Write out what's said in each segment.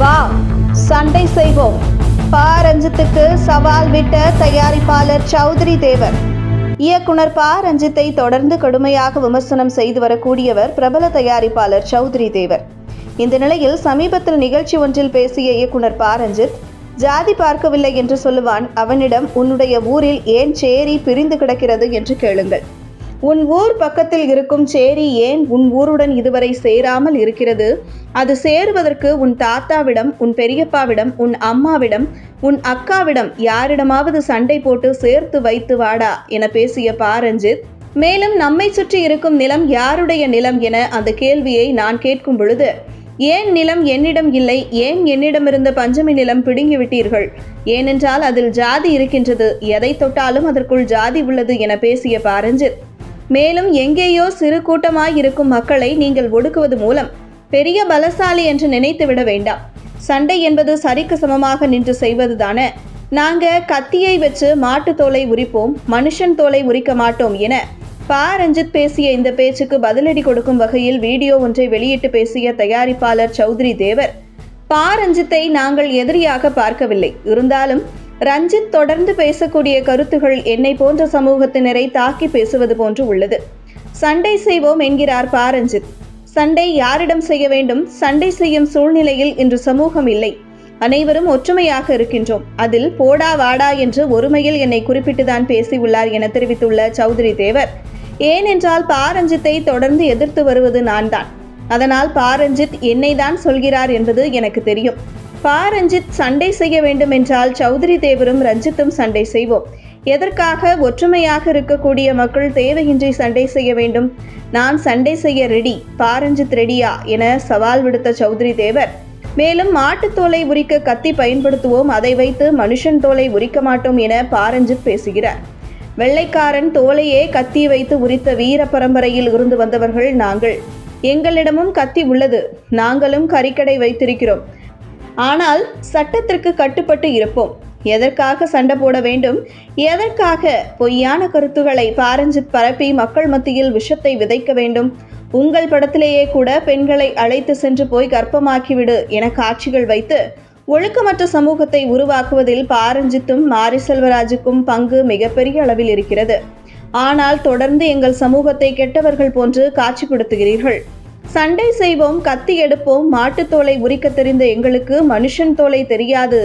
வா சண்டை செய்வோம். பா ரஞ்சித்துக்கு சவால் விட்ட தயாரிப்பாளர் சௌத்ரி தேவர். இயக்குனர் பா ரஞ்சித்தை தொடர்ந்து கடுமையாக விமர்சனம் செய்து வரக்கூடியவர் பிரபல தயாரிப்பாளர் சௌத்ரி தேவர். இந்த நிலையில் சமீபத்தில் நிகழ்ச்சி ஒன்றில் பேசிய இயக்குனர் பா ரஞ்சித் ஜாதி பார்க்கவில்லை என்று சொல்லுவான். அவனிடம் உன்னுடைய ஊரில் ஏன் சேரி பிரிந்து கிடக்கிறது? என்று கேளுங்கள். உன் ஊர் பக்கத்தில் இருக்கும் சேரி ஏன் உன் ஊருடன் இதுவரை சேராமல் இருக்கிறது? அது சேருவதற்கு உன் தாத்தாவிடம் உன் பெரியப்பாவிடம் உன் அம்மாவிடம் உன் அக்காவிடம் யாரிடமாவது சண்டை போட்டு சேர்த்து வைத்து வாடா என பேசிய பாரஞ்சித் மேலும் நம்மை சுற்றி இருக்கும் நிலம் யாருடைய நிலம் என அந்த கேள்வியை நான் கேட்கும் பொழுது ஏன் நிலம் என்னிடம் இல்லை ஏன் என்னிடமிருந்த பஞ்சமி நிலம் பிடுங்கி விட்டீர்கள் ஏனென்றால் அதில் ஜாதி இருக்கின்றது எதை தொட்டாலும் அதற்குள் ஜாதி உள்ளது என பேசிய பாரஞ்சித் மேலும் எங்கேயோ சிறு கூட்டமாயிருக்கும் மக்களை நீங்கள் ஒடுக்குவது மூலம் பெரிய பலசாலி என்று நினைத்து விட வேண்டாம். சண்டை என்பது சரிக்கு சமமாக நின்று செய்வதுதானே. நாங்க கத்தியை வச்சு மாட்டு தோலை உரிப்போம் மனுஷன் தோலை உரிக்க மாட்டோம் என பா. ரஞ்சித் பேசிய இந்த பேச்சுக்கு பதிலடி கொடுக்கும் வகையில் வீடியோ ஒன்றை வெளியிட்டு பேசிய தயாரிப்பாளர் சௌத்ரி தேவர் பா. ரஞ்சித்தை நாங்கள் எதிரியாக பார்க்கவில்லை. இருந்தாலும் ரஞ்சித் தொடர்ந்து பேசக்கூடிய கருத்துகள் என்னை போன்ற சமூகத்தினரை தாக்கி பேசுவது போன்று உள்ளது. சண்டை செய்வோம் என்கிறார் பா ரஞ்சித் சண்டை யாரிடம் செய்ய வேண்டும்? சண்டை செய்யும் சூழ்நிலையில் இன்று சமூகம் இல்லை. அனைவரும் ஒற்றுமையாக இருக்கின்றோம். அதில் போடா வாடா என்று ஒருமையில் என்னை குறிப்பிட்டுதான் பேசியுள்ளார் என தெரிவித்துள்ள சௌத்ரி தேவர். ஏனென்றால் பாரஞ்சித்தை தொடர்ந்து எதிர்த்து வருவது நான்தான். அதனால் பாரஞ்சித் என்னை தான் சொல்கிறார் என்பது எனக்கு தெரியும். பா ரஞ்சித் சண்டை செய்ய வேண்டும் என்றால் சௌத்ரி தேவரும் ரஞ்சித்தும் சண்டை செய்வோம். எதற்காக ஒற்றுமையாக இருக்கக்கூடிய மக்கள் தேவையின்றி சண்டை செய்ய வேண்டும்? நான் சண்டை செய்ய ரெடி பாரஞ்சித் ரெடியா என சவால் விடுத்த சௌத்ரி தேவர். மேலும் மாட்டுத்தோலை உரிக்க கத்தி பயன்படுத்துவோம் அதை வைத்து மனுஷன் தோலை உரிக்க மாட்டோம் என பாரஞ்சித் பேசுகிறார். வெள்ளைக்காரன் தோலையே கத்தி வைத்து உரித்த வீர பரம்பரையில் இருந்து வந்தவர்கள் நாங்கள். எங்களிடமும் கத்தி உள்ளது. நாங்களும் கறிக்கடை வைத்திருக்கிறோம். ஆனால் சட்டத்திற்கு கட்டுப்பட்டு இருப்போம். எதற்காக சண்டை போட வேண்டும்? எதற்காக பொய்யான கருத்துக்களை பாரஞ்சித் பரப்பி மக்கள் மத்தியில் விஷத்தை விதைக்க வேண்டும்? உங்கள் படத்திலேயே கூட பெண்களை அழைத்து சென்று போய் கர்ப்பமாக்கிவிடு என காட்சிகள் வைத்து ஒழுக்கமற்ற சமூகத்தை உருவாக்குவதில் பாரஞ்சித்தும் மாரி செல்வராஜுக்கும் பங்கு மிகப்பெரிய அளவில் இருக்கிறது. ஆனால் தொடர்ந்து எங்கள் சமூகத்தை கெட்டவர்கள் போன்று காட்சிப்படுத்துகிறீர்கள் சண்டை செய்வோம் கத்தி எடுப்போம் மாட்டுத்தோலை உரிக்க தெரிந்த எங்களுக்கு மனுஷன் தோலை தெரியாது.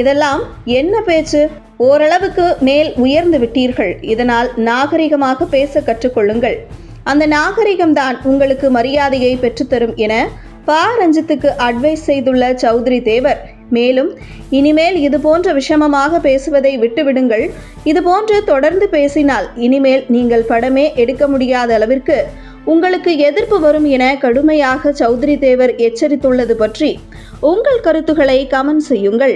இதெல்லாம் என்ன பேச்சு? ஓரளவுக்கு மேல் உயர்ந்து விட்டீர்கள். இதனால் நாகரிகமாக பேச கற்றுக்கொள்ளுங்கள். அந்த நாகரிகம்தான் உங்களுக்கு மரியாதையை பெற்றுத்தரும் என பா. ரஞ்சித்துக்கு அட்வைஸ் செய்துள்ள சௌத்ரி தேவர். மேலும் இனிமேல் இது போன்ற விஷமமாக பேசுவதை விட்டுவிடுங்கள். இது போன்று தொடர்ந்து பேசினால் இனிமேல் நீங்கள் படமே எடுக்க முடியாத அளவிற்கு உங்களுக்கு எதிர்ப்பு வரும் என கடுமையாக சௌத்ரி தேவர் எச்சரித்துள்ளது பற்றி உங்கள் கருத்துக்களை கமெண்ட் செய்யுங்கள்.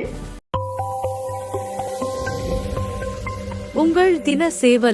உங்கள் தின சேவல்.